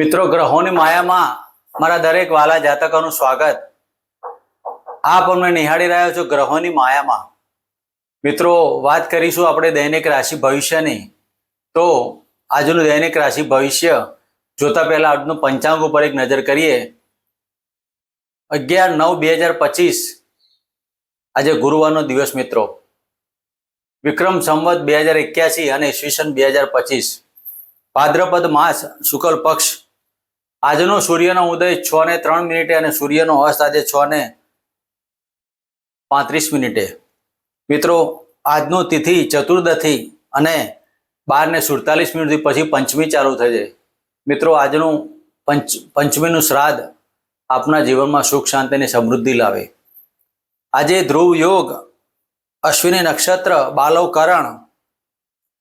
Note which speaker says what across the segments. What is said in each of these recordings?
Speaker 1: મિત્રો, ગ્રહોની માયામાં મારા દરેક વાલા જાતકોનું સ્વાગત. આપ અમને નિહાળી રહ્યા છો ગ્રહોની માયામાં. મિત્રો, વાત કરીશું આપણે દૈનિક રાશિ ભવિષ્યની. તો, આજનું દૈનિક રાશિ ભવિષ્ય, જોતા પહેલા આજનું પંચાંગ ઉપર એક નજર કરીએ. અગિયાર નવ બે હજાર પચીસ, આજે ગુરુવારનો દિવસ મિત્રો. વિક્રમ સંવત બે હજાર એક્યાસી અને ઈસવીસન બે હજાર પચીસ. ભાદ્રપદ માસ શુક્લ પક્ષ આજનો સૂર્યનો ઉદય છ ને ત્રણ મિનિટે અને સૂર્યનો અસ્ત આજે છ ને પાંત્રીસ મિનિટે. મિત્રો, આજનો તિથિ ચતુર્દથી અને બાર ને સુડતાલીસ મિનિટ પછી પંચમી ચાલુ થઈ જાય. મિત્રો, આજનું પંચ, પંચમીનું શ્રાદ્ધ આપના જીવનમાં સુખ, શાંતિ અને સમૃદ્ધિ લાવે. આજે ધ્રુવ યોગ, અશ્વિની નક્ષત્ર, બાલવ કરણ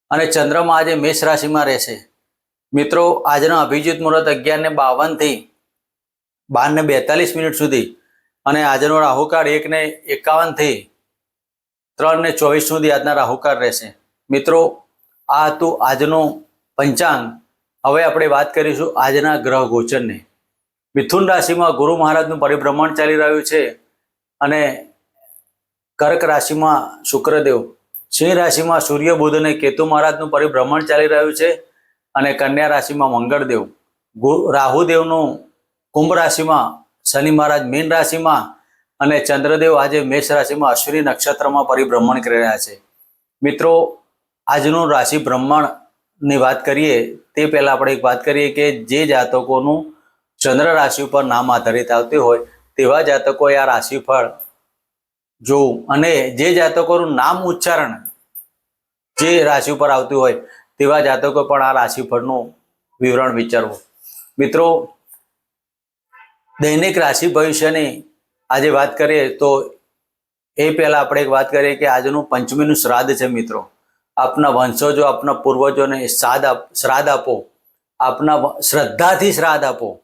Speaker 1: અને ચંદ્રમાં આજે મેષ રાશિમાં રહેશે. મિત્રો, આજનો અભિજીત મુહૂર્ત અગિયાર ને બાવનથી બાર ને બેતાલીસ મિનિટ સુધી અને આજનો રાહુકાળ એક ને એકાવનથી ત્રણ ને ચોવીસ સુધી આજના રાહુકાળ રહેશે. મિત્રો, આ હતું આજનું પંચાંગ. હવે આપણે વાત કરીશું આજના ગ્રહ ગોચરની. મિથુન રાશિમાં ગુરુ મહારાજનું પરિભ્રમણ ચાલી રહ્યું છે અને કર્ક રાશિમાં શુક્રદેવ. સિંહ રાશિમાં સૂર્ય બુધ અને કેતુ મહારાજનું પરિભ્રમણ ચાલી રહ્યું છે. અને કન્યા રાશિમાં મંગળદેવ રાહુદેવનું કુંભ રાશિમાં શનિ મહારાજ, મીન રાશિમાં અને ચંદ્રદેવ આજે મેષ રાશિમાં અશ્વિની નક્ષત્રમાં પરિભ્રમણ કરી રહ્યા છે. મિત્રો, આજનું રાશિ ભ્રમણની વાત કરીએ, તે પહેલાં આપણે એક વાત કરીએ કે જે જાતકોનું ચંદ્ર રાશિ ઉપર નામ આધારિત આવતી હોય, તેવા જાતકોએ આ રાશિફળ જોવું. અને જે જાતકોનું નામ ઉચ્ચારણ જે રાશિ ઉપર આવતું હોય તેવા જાતકો પણ આ રાશિફળનું વિવરણ વિચારવું. મિત્રો, દૈનિક રાશિ ભવિષ્યની આજે વાત કરીએ તો એ પહેલાં આપણે એક વાત કરીએ કે આજનું પંચમીનું શ્રાદ્ધ છે મિત્રો. આપના વંશજો, આપના પૂર્વજોને શ્રાદ્ધ શ્રાદ્ધ આપો. આપના શ્રદ્ધાથી શ્રાદ્ધ આપો.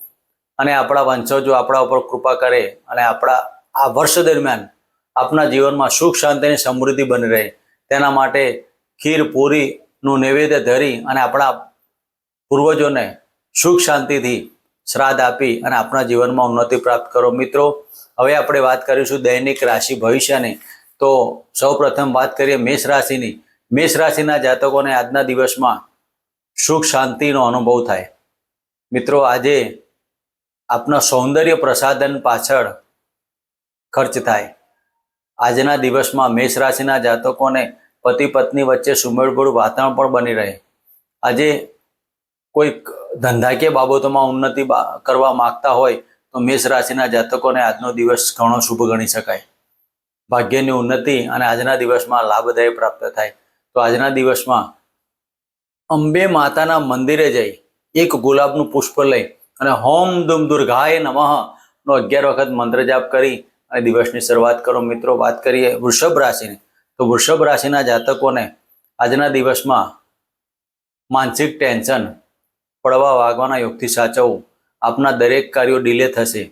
Speaker 1: અને આપણા વંશજો આપણા ઉપર કૃપા કરે અને આપણા, આ વર્ષ દરમિયાન આપના જીવનમાં સુખ શાંતિ અને સમૃદ્ધિ બની રહે. તેના માટે ખીર પૂરીનું નૈવેદ્ય ધરી અને આપણા પૂર્વજોને સુખ શાંતિથી શ્રાદ્ધ આપી અને આપણા જીવનમાં ઉન્નતિ પ્રાપ્ત કરો. મિત્રો, હવે આપણે વાત કરીશું દૈનિક રાશિ ભવિષ્યની. તો સૌ પ્રથમ વાત કરીએ મેષ રાશિની. મેષ રાશિના જાતકોને આજના દિવસમાં સુખ શાંતિનો અનુભવ થાય. મિત્રો, આજે આપના સૌંદર્ય પ્રસાધન પાછળ ખર્ચ થાય. આજના દિવસમાં મેષ રાશિના જાતકોને પતિ પત્ની વચ્ચે સુમેળભર્યું વાતાવરણ પણ બની રહે. આજે કોઈક ધંધાકીય બાબતોમાં ઉન્નતિ કરવા માંગતા હોય તો મેષ રાશિના જાતકોને આજનો દિવસ ઘણો શુભ ગણી શકાય. ભાગ્યની ઉન્નતિ અને આજના દિવસમાં લાભદાયી પ્રાપ્ત થાય. તો આજના દિવસમાં અંબે માતાના મંદિરે જઈ એક ગુલાબનું પુષ્પ લઈ અને હોમ દુમ દુર્ગાય નમઃ નો અગિયાર વખત મંત્ર જાપ કરી અને દિવસની શરૂઆત કરો. મિત્રો, વાત કરીએ વૃષભ રાશિની. તો વૃષભ રાશિના જાતકોને આજના દિવસમાં માનસિક ટેન્શન, પડવા વાગવાના યોગથી સાચવવું, આપના દરેક કાર્યો ડિલે થશે.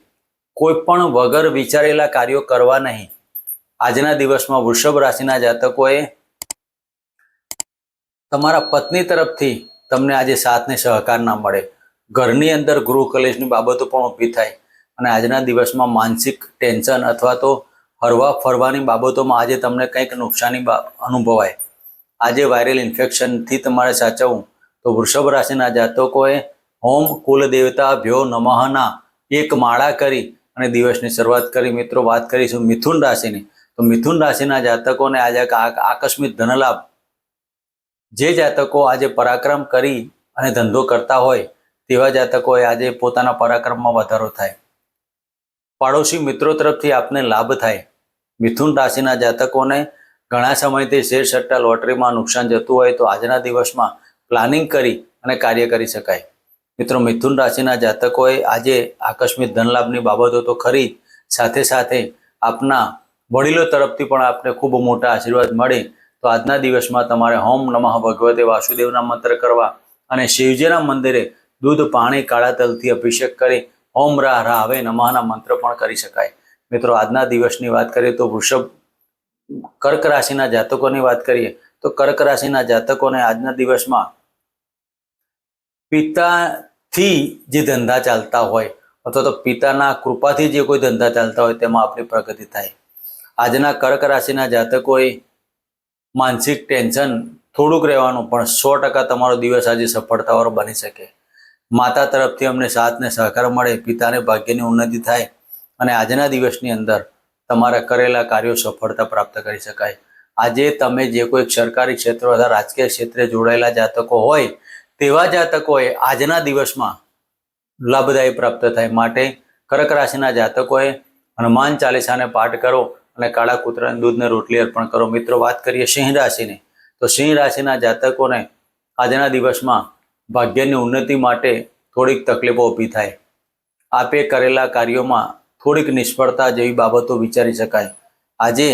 Speaker 1: કોઈ પણ વગર વિચારેલા કાર્યો કરવા નહીં. આજના દિવસમાં વૃષભ રાશિના જાતકોએ તમારા પત્ની તરફથી તમને આજે સાથને સહકાર ના મળે. ઘરની અંદર ગૃહ કલેશની બાબતો પણ ઊભી થાય અને આજના દિવસમાં માનસિક ટેન્શન અથવા તો હરવા ફરવાની બાબતોમાં આજે તમને કંઈક નુકસાની અનુભવાય. આજે વાયરલ ઇન્ફેક્શનથી તમારે સાચવવું. તો વૃષભ રાશિના જાતકોએ હોમ કુલ દેવતા ભ્યો નમહના એક માળા કરી અને દિવસની શરૂઆત કરી. મિત્રો, વાત કરીશું મિથુન રાશિની. તો મિથુન રાશિના જાતકોને આજે આકસ્મિક ધનલાભ. જે જાતકો આજે પરાક્રમ કરી અને ધંધો કરતા હોય, તેવા જાતકોએ આજે પોતાના પરાક્રમમાં વધારો થાય. પાડોશી મિત્રો તરફથી આપને લાભ થાય. મિથુન રાશિના જાતકોને ઘણા સમયથી શેર સટ્ટા લોટરીમાં નુકસાન જતું હોય તો આજના દિવસમાં પ્લાનિંગ કરી અને કાર્ય કરી શકાય. મિત્રો, મિથુન રાશિના જાતકોએ આજે આકસ્મિક ધનલાભની બાબતો તો ખરી સાથે સાથે આપના વડીલો તરફથી પણ આપને ખૂબ મોટા આશીર્વાદ મળે તો આજના દિવસમાં તમારે હોમ નમઃ ભગવતે વાસુદેવના મંત્ર કરવા અને શિવજીના મંદિરે દૂધ, પાણી, કાળા તલથી અભિષેક કરી ઓમ રાહ રાહવે નમઃના મંત્ર પણ કરી શકાય. મિત્રો, આજના દિવસની વાત કરીએ તો વૃષભ કર્ક રાશિના જાતકોની વાત કરીએ તો કર્ક રાશિના જાતકોને આજના દિવસમાં પિતાથી જે ધંધા ચાલતા હોય અથવા તો પિતાના કૃપાથી જે કોઈ ધંધા ચાલતા હોય તેમાં આપણી પ્રગતિ થાય. આજના કર્ક રાશિના જાતકોએ માનસિક ટેન્શન થોડુંક રહેવાનું પણ સો ટકા તમારો દિવસ આજે સફળતાવાળો બની શકે. માતા તરફથી અમને સાથ ને સહકાર મળે, પિતાને ભાગ્યની ઉન્નતિ થાય. અને આજના દિવસની અંદર તમારા કરેલા કાર્યો સફળતા પ્રાપ્ત કરી શકાય. આજે તમે જે કોઈ સરકારી ક્ષેત્રો અથવા રાજકીય ક્ષેત્રે જોડાયેલા જાતકો હોય, તેવા જાતકોએ આજના દિવસમાં લાભદાયી પ્રાપ્ત થાય માટે કર્ક રાશિના જાતકોએ હનુમાન ચાલીસાને પાઠ કરો અને કાળા કૂતરાને દૂધને રોટલી અર્પણ કરો. મિત્રો, વાત કરીએ સિંહ રાશિની. તો સિંહ રાશિના જાતકોને આજના દિવસમાં ભાગ્યની ઉન્નતિ માટે થોડીક તકલીફો ઊભી થાય. આપે કરેલા કાર્યોમાં થોડીક નિષ્ફળતા જેવી બાબતો વિચારી શકાય. આજે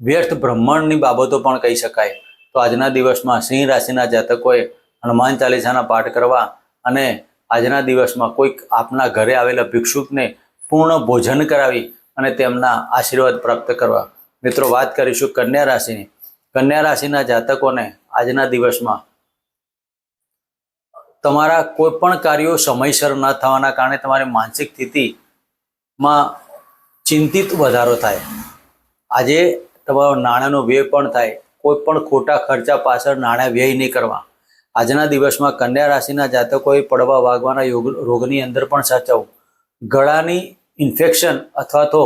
Speaker 1: વ્યર્થ બ્રહ્માંડની બાબતો પણ કહી શકાય. તો આજના દિવસમાં સિંહ રાશિના જાતકોએ હનુમાન ચાલીસાના પાઠ કરવા અને આજના દિવસમાં કોઈક આપના ઘરે આવેલા ભિક્ષુકને પૂર્ણ ભોજન કરાવી અને તેમના આશીર્વાદ પ્રાપ્ત કરવા. મિત્રો, વાત કરીશું કન્યા રાશિની. કન્યા રાશિના જાતકોને આજના દિવસમાં તમારા કોઈ પણ કાર્યો સમયસર ન થવાના કારણે તમારી માનસિક સ્થિતિમાં ચિંતિત વધારો થાય. આજે તમારો નાણાંનો વ્યય પણ થાય. કોઈ પણ ખોટા ખર્ચા પાછળ નાણાં વ્યય નહીં કરવા. આજના દિવસમાં કન્યા રાશિના જાતકોએ પડવા વાગવાના યોગ રોગની અંદર પણ સાચવવું. ગળાની ઇન્ફેક્શન અથવા તો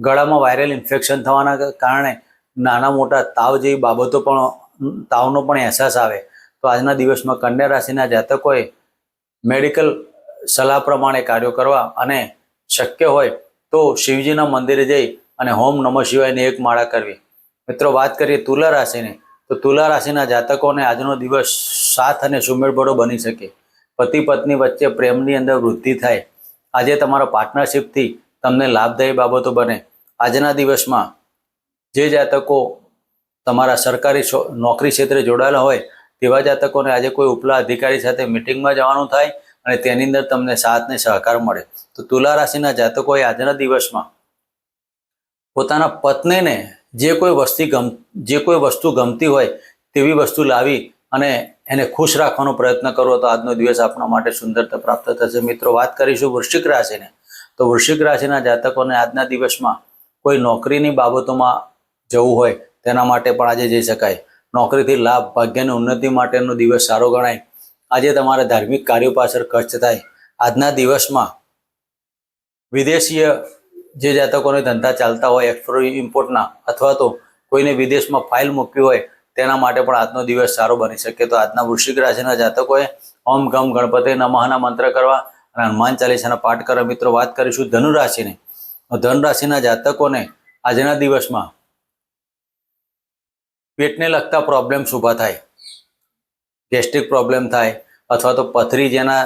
Speaker 1: ગળામાં વાયરલ ઇન્ફેક્શન થવાના કારણે નાના મોટા તાવ જેવી બાબતો પણ, તાવનો પણ અહેસાસ આવે. તો આજના દિવસમાં કન્યા રાશિના જાતકોએ મેડિકલ સલાહ પ્રમાણે કાર્યો કરવા અને શક્ય હોય તો શિવજીના મંદિરે જઈ અને હોમ નમઃ શિવાયની એક માળા કરવી. મિત્રો, વાત કરીએ તુલા રાશિની, તો તુલા રાશિના જાતકોને આજનો દિવસ સાથ અને સુમેળભરો બની શકે. પતિ પત્ની વચ્ચે પ્રેમની અંદર વૃદ્ધિ થાય. આજે તમારા પાર્ટનરશિપથી તમને લાભદાયી બાબતો બને. આજના દિવસમાં જે જાતકો તમારા સરકારી નોકરી ક્ષેત્રે જોડાયેલા હોય, તેવા જાતકોને આજે કોઈ ઉપલા અધિકારી સાથે મિટિંગમાં જવાનું થાય અને તેની અંદર તમને સાથ ને સહકાર મળે. તો તુલા રાશિના જાતકોએ આજના દિવસમાં પોતાના પત્નીને જે કોઈ વસ્તુ ગમ, જે કોઈ વસ્તુ ગમતી હોય તેવી વસ્તુ લાવી અને એને ખુશ રાખવાનો પ્રયત્ન કરો તો આજનો દિવસ આપણા માટે સુંદરતા પ્રાપ્ત થશે. મિત્રો, વાત કરીશું વૃશ્ચિક રાશિને. તો વૃશ્ચિક રાશિના જાતકોને આજના દિવસમાં કોઈ નોકરીની બાબતોમાં જવું હોય તેના માટે પણ આજે જઈ શકાય. નોકરીથી લાભ, ભાગ્યની ઉન્નતિ માટેનો દિવસ સારો ગણાય. આજે તમારા ધાર્મિક કાર્યો પાછળ ખર્ચ થાય. આજના દિવસમાં વિદેશીય જે જાતકોને ધંધા ચાલતા હોય એક્સપોર્ટ ઇમ્પોર્ટના અથવા તો કોઈને વિદેશમાં ફાઇલ મૂકવી હોય, તેના માટે પણ આજનો દિવસ સારો બની શકે. તો આજના વૃશ્ચિક રાશિના જાતકોએ ઓમ ગમ ગણપતિ નમઃના મંત્ર કરવા અને હનુમાન ચાલીસાના પાઠ કરવા. મિત્રો, વાત કરીશું ધનુ રાશિની ધન રાશિના જાતકોને આજના દિવસમાં પેટને લગતા પ્રોબ્લેમ્સ ઊભા થાય. ગેસ્ટ્રિક પ્રોબ્લેમ થાય. અથવા તો પથરી જેના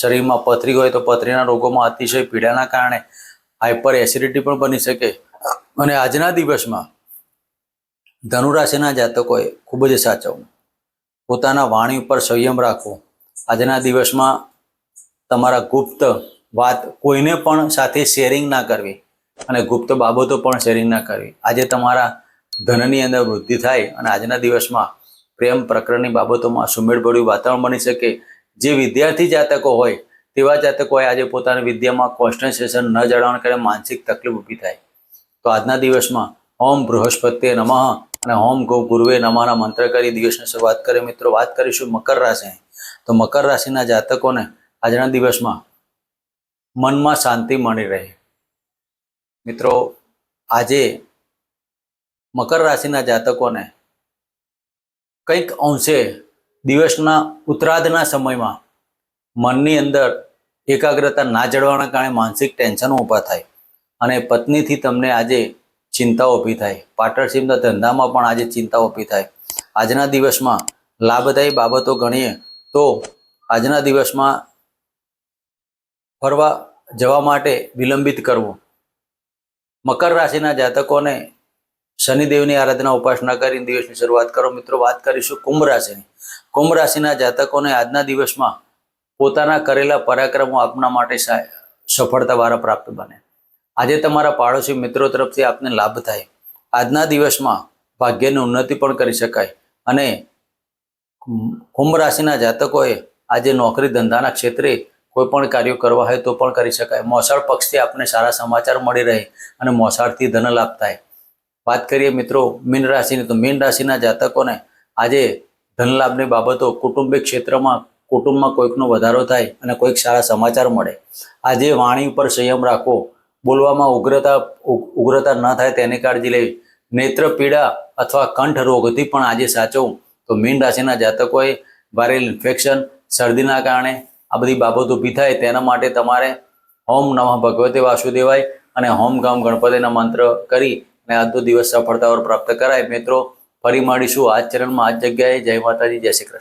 Speaker 1: શરીરમાં પથરી હોય તો પથરીના રોગોમાં અતિશય પીડાના કારણે હાઇપર એસિડિટી પણ બની શકે. અને આજના દિવસમાં ધનુરાશિના જાતકોએ ખૂબ જ સાચવવું. પોતાના વાણી ઉપર સંયમ રાખવો. આજના દિવસમાં તમારા ગુપ્ત વાત કોઈને પણ સાથે શેરિંગ ના કરવી અને ગુપ્ત બાબતો પણ શેરિંગ ના કરવી. આજે તમારા ધનની અંદર વૃદ્ધિ થાય અને આજના દિવસમાં પ્રેમ પ્રકરણની બાબતોમાં સુમેળભર્યું વાતાવરણ બની શકે. જે વિદ્યાર્થી જાતકો હોય, તેવા જાતકોએ આજે પોતાની વિદ્યામાં કોન્સન્ટ્રેશન ન જાળવવાને કારણે માનસિક તકલીફ ઊભી થાય. તો આજના દિવસમાં ઓમ બૃહસ્પતિએ નમઃ અને ઓમ ગૌ ગુરુવે નમાના મંત્ર કરી દિવસની શરૂઆત કરીએ. મિત્રો, વાત કરીશું મકર રાશિ તો મકર રાશિના જાતકોને આજના દિવસમાં મનમાં શાંતિ મળી રહે. મિત્રો, આજે મકર રાશિના જાતકોને કંઈક અંશે દિવસના ઉત્તરાધના સમયમાં મનની અંદર એકાગ્રતા ના જળવાના કારણે માનસિક ટેન્શનો ઊભા થાય અને પત્નીથી તમને આજે ચિંતાઓ ઊભી થાય. પાર્ટનરશીપના ધંધામાં પણ આજે ચિંતાઓ ઊભી થાય. આજના દિવસમાં લાભદાયી બાબતો ગણીએ તો આજના દિવસમાં ફરવા જવા માટે વિલંબિત કરવું. મકર રાશિના જાતકોને શનિદેવની આરાધના ઉપાસના કરીને દિવસની શરૂઆત કરો. મિત્રો, વાત કરીશું કુંભ રાશિની. કુંભ રાશિના જાતકોને આજના દિવસમાં પોતાના કરેલા પરાક્રમો આપના માટે સફળતા વાળા પ્રાપ્ત બને. આજે તમારા પાડોશી મિત્રો તરફથી આપને લાભ થાય. આજના દિવસમાં ભાગ્યની ઉન્નતિ પણ કરી શકાય અને કુંભ રાશિના જાતકોએ આજે નોકરી ધંધાના ક્ષેત્રે કોઈ પણ કાર્યો કરવા હોય તો પણ કરી શકાય. મોસાળ પક્ષથી આપણને સારા સમાચાર મળી રહે અને મોસાળથી ધન લાભ થાય. વાત કરીએ મિત્રો, મીન રાશિની, તો મીન રાશિના જાતકોને આજે ધનલાભની બાબતો કુટુંબિક ક્ષેત્રમાં કુટુંબમાં કોઈકનો વધારો થાય અને કોઈક સારા સમાચાર મળે. આજે વાણી ઉપર સંયમ રાખવો, બોલવામાં ઉગ્રતા ઉગ્રતા ન થાય તેની કાળજી લેવી, નેત્ર પીડા અથવા કંઠ રોગથી પણ આજે સાચવવું. તો મીન રાશિના જાતકોએ વાયરલ ઇન્ફેક્શન શરદીના કારણે આ બધી બાબતો ઊભી થાય તેના માટે તમારે હોમ નમઃ ભગવતે વાસુદેવાય અને હોમ ગામ ગણપતિના મંત્ર કરી અને આજનો દિવસ સફળતાઓ પ્રાપ્ત કરાય. મિત્રો, ફરી મળીશું આ ચેનલમાં. આ જગ્યાએ જય માતાજી, જય શ્રી કૃષ્ણ.